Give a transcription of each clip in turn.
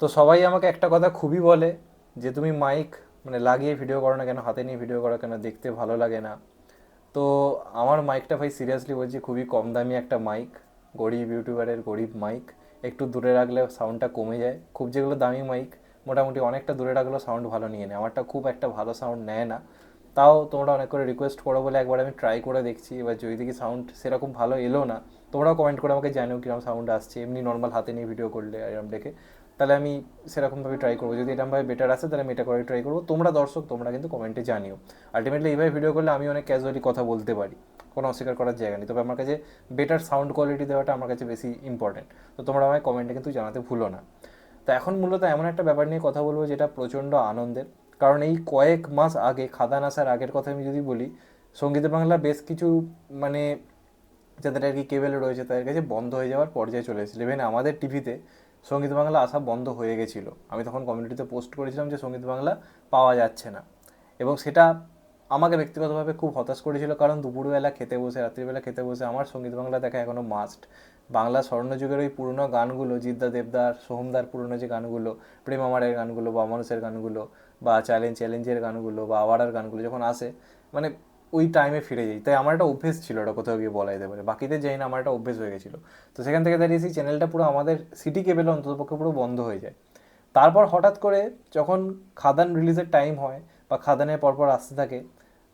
তো সবাই আমাকে একটা কথা খুবই বলে যে তুমি মাইক মানে লাগিয়ে ভিডিও করো না কেন, হাতে নিয়ে ভিডিও করো কেন, দেখতে ভালো লাগে না। তো আমার মাইকটা ভাই সিরিয়াসলি বলছি খুবই কম দামি একটা মাইক গরিব ইউটিউবারের গরিব মাইক একটু দূরে রাখলে সাউন্ডটা কমে যায়। খুব যেগুলো দামি মাইক মোটামুটি অনেকটা দূরে রাখলেও সাউন্ড ভালো নিয়ে নেয়। আমারটা খুব একটা ভালো সাউন্ড নেয় না। তাও তোমরা অনেক করে রিকোয়েস্ট করো বলে একবার আমি ট্রাই করে দেখছি। এবার যদি দেখি সাউন্ড সেরকম ভালো এলো না, তোমরাও কমেন্ট করে আমাকে জানিও কীরকম সাউন্ড আসছে। এমনি নর্মাল হাতে নিয়ে ভিডিও করলে এরকম দেখে। তাহলে আমি সেরকমভাবে ট্রাই করব। যদি এরকমভাবে বেটার আসে তাহলে আমি এটা করে ট্রাই করব। তোমরা দর্শক, তোমরা কিন্তু কমেন্টে জানিও। আলটিমেটলি এইভাবে ভিডিও করলে আমি অনেক ক্যাজুয়ালি কথা বলতে পারি। কোনো অস্বীকার করার জায়গা নেই। তবে আমার কাছে বেটার সাউন্ড কোয়ালিটি দেওয়াটা আমার কাছে বেশি ইম্পর্টেন্ট তো তোমরা আমায় কমেন্টে কিন্তু জানাতে ভুলো না। তো এখন মূলত এমন একটা ব্যাপার নিয়ে কথা বলব, যেটা প্রচণ্ড আনন্দের। কারণ এই কয়েক মাস আগে, খাদান আসার আগের কথা আমি যদি বলি সংগীত বাংলা বেশ কিছু মানে যাদের আর কি কেবেলে রয়েছে, তাদের কাছে বন্ধ হয়ে যাওয়ার পর্যায়ে চলে এসেছিল। ইভেন আমাদের টিভিতে সংগীত বাংলা আসা বন্ধ হয়ে গেছিল। আমি তখন কমিউনিটিতে পোস্ট করেছিলাম যে সংগীত বাংলা পাওয়া যাচ্ছে না। এবং সেটা আমাকে ব্যক্তিগতভাবে খুব হতাশ করেছিল, কারণ দুপুরবেলা খেতে বসে, রাত্রিবেলা খেতে বসে আমার সংগীত বাংলা দেখা এখনও মাস্ট বাংলা স্বর্ণযুগের ওই পুরনো গানগুলো, জিদ্দা দেবদার, সোহমদার পুরনো যে গানগুলো, প্রেম আমারের গানগুলো বা মানুষের গানগুলো, বা চ্যালেঞ্জ চ্যালেঞ্জের গানগুলো, বা আওয়ারার গানগুলো যখন আসে মানে ওই টাইমে ফিরে যাই। তাই আমার একটা অভ্যেস ছিল ওটা কোথাও গিয়ে বলা যেতে পারে বাকিদের যাই না, আমার একটা অভ্যেস হয়ে গেছিল। তো সেখান থেকে দাঁড়িয়ে সেই চ্যানেলটা পুরো আমাদের সিটি কেবেলে অন্ততপক্ষে পুরো বন্ধ হয়ে যায়। তারপর হঠাৎ করে যখন খাদান রিলিজের টাইম হয় বা খাদানের পরপর আসতে থাকে,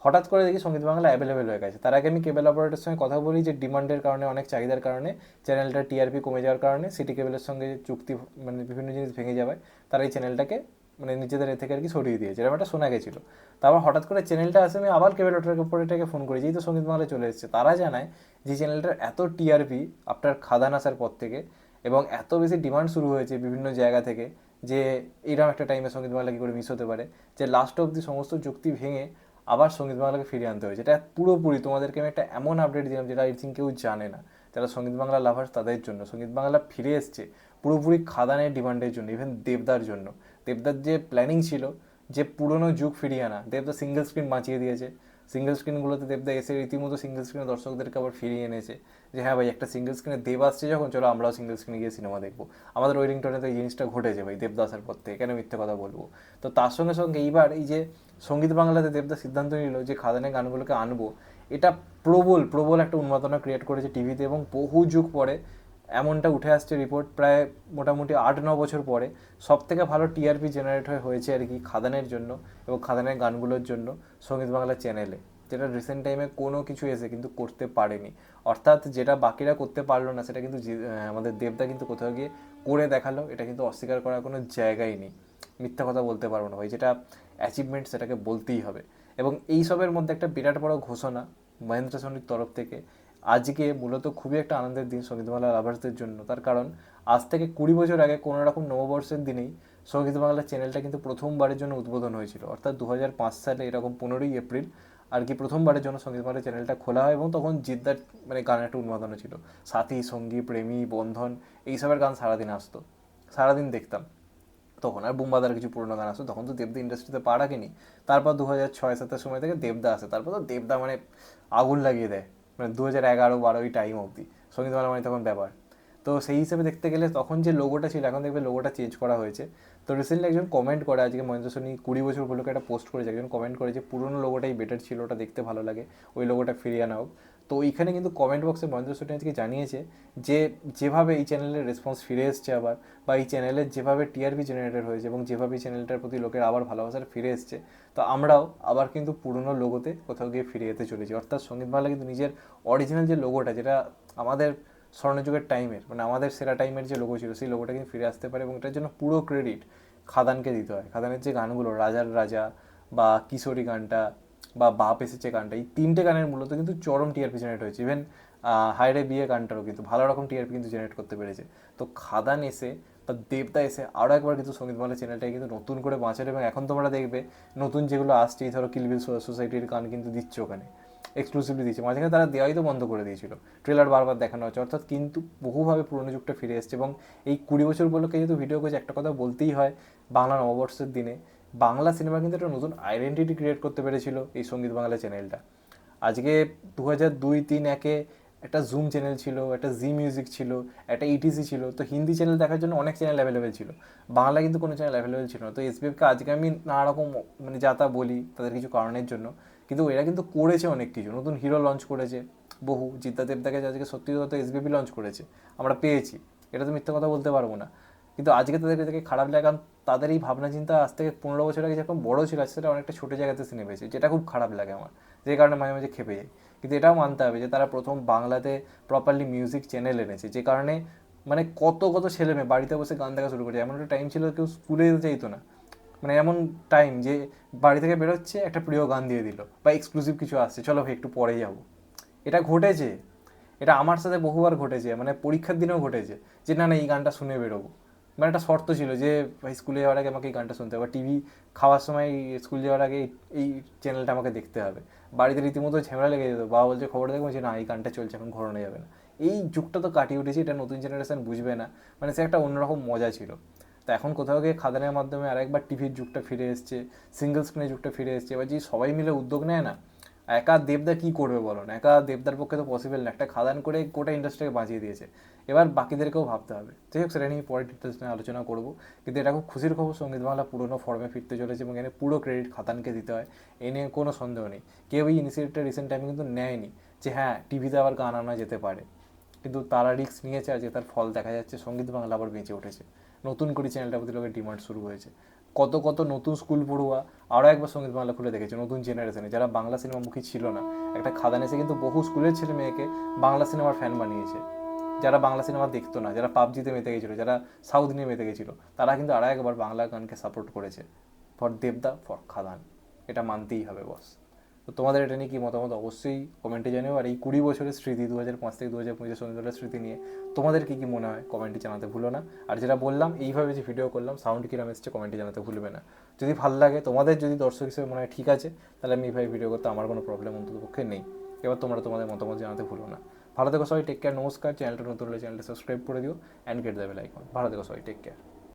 হঠাৎ করে দেখি সংগীত বাংলা অ্যাভেলেবেল হয়ে গেছে। তার আগে আমি কেবল অপারেটরের সঙ্গে কথা বলি যে ডিমান্ডের কারণে, অনেক চাহিদার কারণে চ্যানেলটা টিআরপি কমে যাওয়ার কারণে সিটি কেবলের সঙ্গে চুক্তি মানে বিভিন্ন জিনিস ভেঙে যাবে তারা এই চ্যানেলটাকে মানে নিজেদের এ থেকে আর কি সরিয়ে দিয়েছে। এরকম একটা শোনা গেছিল। তারপর হঠাৎ করে চ্যানেলটা আসে, আমি আবার কেবল অপারেটরকে ফোন করি। যেই তো সংগীত বাংলা চলে এসেছে, তারা জানায় যে চ্যানেলটার এত টিআরপি আপনার খাদান আসার পর থেকে এবং এত বেশি ডিমান্ড শুরু হয়েছে বিভিন্ন জায়গা থেকে যে এরকম একটা টাইমে সংগীত বাংলা কী করে মিস হতে পারে, যে লাস্ট অব্দি সমস্ত চুক্তি ভেঙে আবার সংগীত বাংলাকে ফিরিয়ে আনতে হয়েছে। এটা পুরোপুরি তোমাদেরকে আমি একটা এমন আপডেট দিলাম, যেটা আই থিঙ্ক কেউ জানে না। যারা সংগীত বাংলা লাভার্স তাদের জন্য সংগীত বাংলা ফিরে এসছে। পুরোপুরি খাদানের ডিমান্ডের জন্য ইভেন দেবদার জন্য। দেবদার যে প্ল্যানিং ছিল, যে পুরনো যুগ ফিরিয়ে আনা, দেবদা সিঙ্গেল স্ক্রিন বাঁচিয়ে দিয়েছে। সিঙ্গেল স্ক্রিনগুলোতে দেবদা এসে রীতিমতো সিঙ্গেল স্ক্রিনে দর্শকদেরকে আবার ফিরিয়ে এনেছে। যে হ্যাঁ ভাই, একটা সিঙ্গেল স্ক্রিনে দেব আসছে যখন, চলো আমরাও সিঙ্গেল স্ক্রিনে গিয়ে সিনেমা দেখব। আমাদের ওই রিংটনে তো এই জিনিসটা ঘটেছে ভাই, দেবদা আসার পর থেকে, কেন মিথ্যে কথা বলব? তো তার সঙ্গে সঙ্গে এইবার এই যে সংগীত বাংলাতে দেবদা সিদ্ধান্ত নিল যে খাদানের গানগুলোকে আনব, এটা প্রবল প্রবল একটা উন্মাদনা ক্রিয়েট করেছে টিভিতে এবং বহু যুগ পরে এমনটা উঠে আসছে রিপোর্ট প্রায় মোটামুটি আট ন বছর পরে। সব থেকে ভালো টিআরপি জেনারেট হয়ে হয়েছে আর কি খাদানের জন্য এবং খাদানের গানগুলোর জন্য সংগীত বাংলা চ্যানেলে যেটা রিসেন্ট টাইমে কোনো কিছু এসে কিন্তু করতে পারেনি। অর্থাৎ যেটা বাকিরা করতে পারল না, সেটা কিন্তু আমাদের দেবদা কিন্তু কোথাও গিয়ে করে দেখাল, এটা কিন্তু অস্বীকার করার কোনো জায়গাই নেই। মিথ্যা কথা বলতে পারব না ভাই, যেটা অ্যাচিভমেন্ট সেটাকে বলতেই হবে। এবং এই সবের মধ্যে একটা বিরাট বড় ঘোষণা মহেন্দ্র সোনির তরফ থেকে আজকে মূলত খুবই একটা আনন্দের দিন সঙ্গীতমালা লাভার্সদের জন্য। তার কারণ, আজ থেকে কুড়ি বছর আগে কোনো রকম নববর্ষের দিনেই সংগীত বাংলা চ্যানেলটা কিন্তু প্রথমবারের জন্য উদ্বোধন হয়েছিল। অর্থাৎ দু হাজার পাঁচ সালে এরকম পনেরোই এপ্রিল আর কি প্রথমবারের জন্য সংগীত বাংলা চ্যানেলটা খোলা হয় এবং তখন জিদ্দার মানে গানের একটা উন্মাদনা ছিল। সাথী, সঙ্গী, প্রেমী, বন্ধন, এইসবের গান সারাদিন আসতো। সারাদিন দেখতাম তখন। আর বুম্বাদার কিছু পুরোনো গান আসতো। তখন তো দেবদা ইন্ডাস্ট্রিতে পা রাখেনি। তারপর দু হাজার ছয়, সাতের সময় থেকে দেবদা আসে। তারপর তো দেবদা মানে আগুন লাগিয়ে দেয়। মানে দু হাজার এগারো বারোই টাইম অবধি। সংগীত মানে তখন ব্যাপার। তো সেই হিসেবে দেখতে গেলে তখন যে লোগোটা ছিল, এখন দেখবে লোগোটা চেঞ্জ করা হয়েছে। তো রিসেন্টলি একজন কমেন্ট করে, আজকে মহেন্দ্র সোনি কুড়ি বছর উপলক্ষে একটা পোস্ট করেছে। একজন কমেন্ট করে যে, পুরোনো লোগোটাই বেটার ছিল, ওটা দেখতে ভালো লাগে, ওই লোগোটা ফিরিয়ে আনা হোক তো ওইখানে কিন্তু কমেন্ট বক্সে মহেন্দ্র সোনি আজকে জানিয়েছে যে, যেভাবে এই চ্যানেলের রেসপন্স ফিরে এসছে আবার, বা এই চ্যানেলের যেভাবে টিআরপি জেনারেটেড হয়েছে এবং যেভাবে চ্যানেলটার প্রতি লোকের আবার ভালোবাসার ফিরে এসছে, তো আমরাও আবার কিন্তু পুরনো লোগোতে কোথাও গিয়ে ফিরে যেতে চলেছি। অর্থাৎ সংগীত বাংলা কিন্তু নিজের অরিজিনাল যে লোগোটা যেটা আমাদের স্বর্ণযুগের টাইমের মানে আমাদের সেরা টাইমের যে লোগো ছিল, সেই লোগোটা কিন্তু ফিরে আসতে পারে এবং এটার জন্য পুরো ক্রেডিট খাদানকে দিতে হয়। খাদানের যে গানগুলো, রাজার রাজা বা কিশোরী গানটা বা বাপ এসেছে গানটা, এই তিনটে গানের মূলত কিন্তু চরম টিআরপি জেনারেট হয়েছে। ইভেন হায়রে বিয়ে গানটারও কিন্তু ভালো রকম টিআরপি কিন্তু জেনারেট করতে পেরেছে। তো খাদান এসে বা দেবদা এসে আরও একবার কিন্তু সংগীত বাংলা চ্যানেলটাকে কিন্তু নতুন করে বাঁচালো এবং এখন তোমরা দেখবে নতুন যেগুলো আসছে, এই ধরো কিলবিল সোসাইটির গান কিন্তু দিচ্ছে ওখানে। এক্সক্লুসিভলি দিচ্ছে মাঝখানে তারা দেওয়াই তো বন্ধ করে দিয়েছিল। ট্রেলার বারবার দেখানো হচ্ছে অর্থাৎ কিন্তু বহুভাবে পুরনো যুগটা ফিরে এসছে এবং এই কুড়ি বছর উপলক্ষে যেহেতু ভিডিও করছে, একটা কথা বলতেই হয়, বাংলা নববর্ষের দিনে বাংলা সিনেমা কিন্তু একটা নতুন আইডেন্টিটি ক্রিয়েট করতে পেরেছিল এই সংগীত বাংলা চ্যানেলটা আজকে দু হাজার দুই তিন একে একটা জুম চ্যানেল ছিল, একটা জি মিউজিক ছিল, একটা ইটিসি ছিল, তো হিন্দি চ্যানেল দেখার জন্য অনেক চ্যানেল অ্যাভেলেবেল ছিল। বাংলা কিন্তু কোনো চ্যানেল অ্যাভেলেবেল ছিল না। তো এসবিএফকে আজকে আমি নানা রকম মানে যা তা বলি, তাদের কিছু কারণের জন্য। কিন্তু এরা কিন্তু করেছে অনেক কিছু। নতুন হিরো লঞ্চ করেছে, বহু। জিদ্দা দেবদাকে আজকে সত্যি কথা এসবিপি লঞ্চ করেছে, আমরা পেয়েছি। এটা তো মিথ্যা কথা বলতে পারব না। কিন্তু আজকে তাদের থেকে খারাপ লাগে, কারণ তাদের এই ভাবনা চিন্তা আজ থেকে পনেরো বছর আগে যেরকম বড় ছিল সেটা অনেকটা ছোটো জায়গাতে সিনে পেয়েছে, যেটা খুব খারাপ লাগে আমার। যে কারণে মাঝে মাঝে খেপে যায়। কিন্তু এটাও মানতে হবে যে তারা প্রথম বাংলাতে প্রপারলি মিউজিক চ্যানেল এনেছে, যে কারণে মানে কত কত ছেলে মেয়ে বাড়িতে বসে গান দেখা শুরু করেছে। এমন একটা টাইম ছিল কেউ স্কুলে যেতে চাইতো না। মানে এমন টাইম যে বাড়ি থেকে বেরোচ্ছে, একটা প্রিয় গান দিয়ে দিল বা এক্সক্লুসিভ কিছু আসছে। চলো একটু পরে যাব। এটা ঘটেছে। এটা আমার সাথে বহুবার ঘটেছে মানে পরীক্ষার দিনেও ঘটেছে যে, না না, এই গানটা শুনে বেরোবো। মানে একটা শর্ত ছিল যে স্কুলে যাওয়ার আগে আমাকে এই গানটা শুনতে হবে। টিভি খাওয়ার সময় স্কুল যাওয়ার আগে এই- এই চ্যানেলটা আমাকে দেখতে হবে। বাড়িতে রীতিমতো ঝামেলা লেগে যেত। বাবা বলছে, খবর দেখব? যে না, এই গানটা চলছে, এখন ঘোরানো যাবে না। এই যুগটা তো কাটিয়ে উঠেছে, এটা নতুন জেনারেশন বুঝবে না। মানে সে একটা অন্যরকম মজা ছিল। তো এখন কোথাও গিয়ে খাদানের মাধ্যমে আরেকবার টিভির যুগটা ফিরে এসছে সিঙ্গেল স্ক্রিনের যুগটা ফিরে এসছে। এবার যে সবাই মিলে উদ্যোগ নেয় না, একা দেবদা কি করবে বলো? না একা দেবদার পক্ষে তো পসিবল না। একটা খাদান করে গোটা ইন্ডাস্ট্রিকে বাঁচিয়ে দিয়েছে। এবার বাকিদেরকেও ভাবতে হবে। যাই হোক, সেটা নিয়ে পরে ডিটেলস নিয়ে আলোচনা করব। কিন্তু এটা খুব খুশির খবর, সংগীত বাংলা পুরোনো ফর্মে ফিরতে চলেছে এবং এখানে পুরো ক্রেডিট খাতানকে দিতে হয়। এ নিয়ে কোনো সন্দেহ নেই। কেউ এই ইনিশিয়েটিভটা রিসেন্ট টাইমে কিন্তু নেয়নি যে হ্যাঁ টিভিতে আবার গান আনা যেতে পারে। কিন্তু তারা রিস্ক নিয়েছে আজকে তার ফল দেখা যাচ্ছে, সংগীত বাংলা আবার বেঁচে উঠেছে। নতুন করে চ্যানেলটার প্রতি লোকের ডিমান্ড শুরু হয়েছে। কত কত নতুন স্কুল পড়ুয়া আরও একবার সংগীত বাংলা খুলে দেখেছে, নতুন জেনারেশনে যারা বাংলা সিনেমামুখী ছিল না, একটা খাদান এসে কিন্তু বহু স্কুলের ছেলে মেয়েকে বাংলা সিনেমার ফ্যান বানিয়েছে। যারা বাংলা সিনেমা দেখতো না, যারা পাবজিতে মেতে গেছিল, যারা সাউথ নিয়ে মেতে গেছিল, তারা কিন্তু আরও একবার বাংলা গানকে সাপোর্ট করেছে। ফর দেবদা ফর খাদান। এটা মানতেই হবে বস তো তোমাদের এটা নিয়ে কি মতামত? অবশ্যই কমেন্টে জানিও। আর এই কুড়ি বছরের স্মৃতি দু হাজার পাঁচ থেকে দু হাজার পঁচিশ সন্ধ্যের স্মৃতি নিয়ে তোমাদের কী কী মনে হয়? কমেন্টে জানাতে ভুলো না। আর যেটা বললাম, এইভাবে যে ভিডিও করলাম সাউন্ড কিরম এসছে কমেন্টে জানাতে ভুলবে না। যদি ভালো লাগে, তোমাদের যদি দর্শক হিসেবে মনে হয় ঠিক আছে, তাহলে আমি এইভাবে ভিডিও করতে আমার কোনো প্রবলেম অন্তত পক্ষে নেই। এবার তোমরা তোমাদের মতামত জানাতে ভুলো না। ভালো থেকো সবাই টেক কেয়ার নমস্কার। চ্যানেলটা নতুন হলে চ্যানেলটা সাবস্ক্রাইব করে দিও and get the bell icon ভালো থেকো সবাই টেক কেয়ার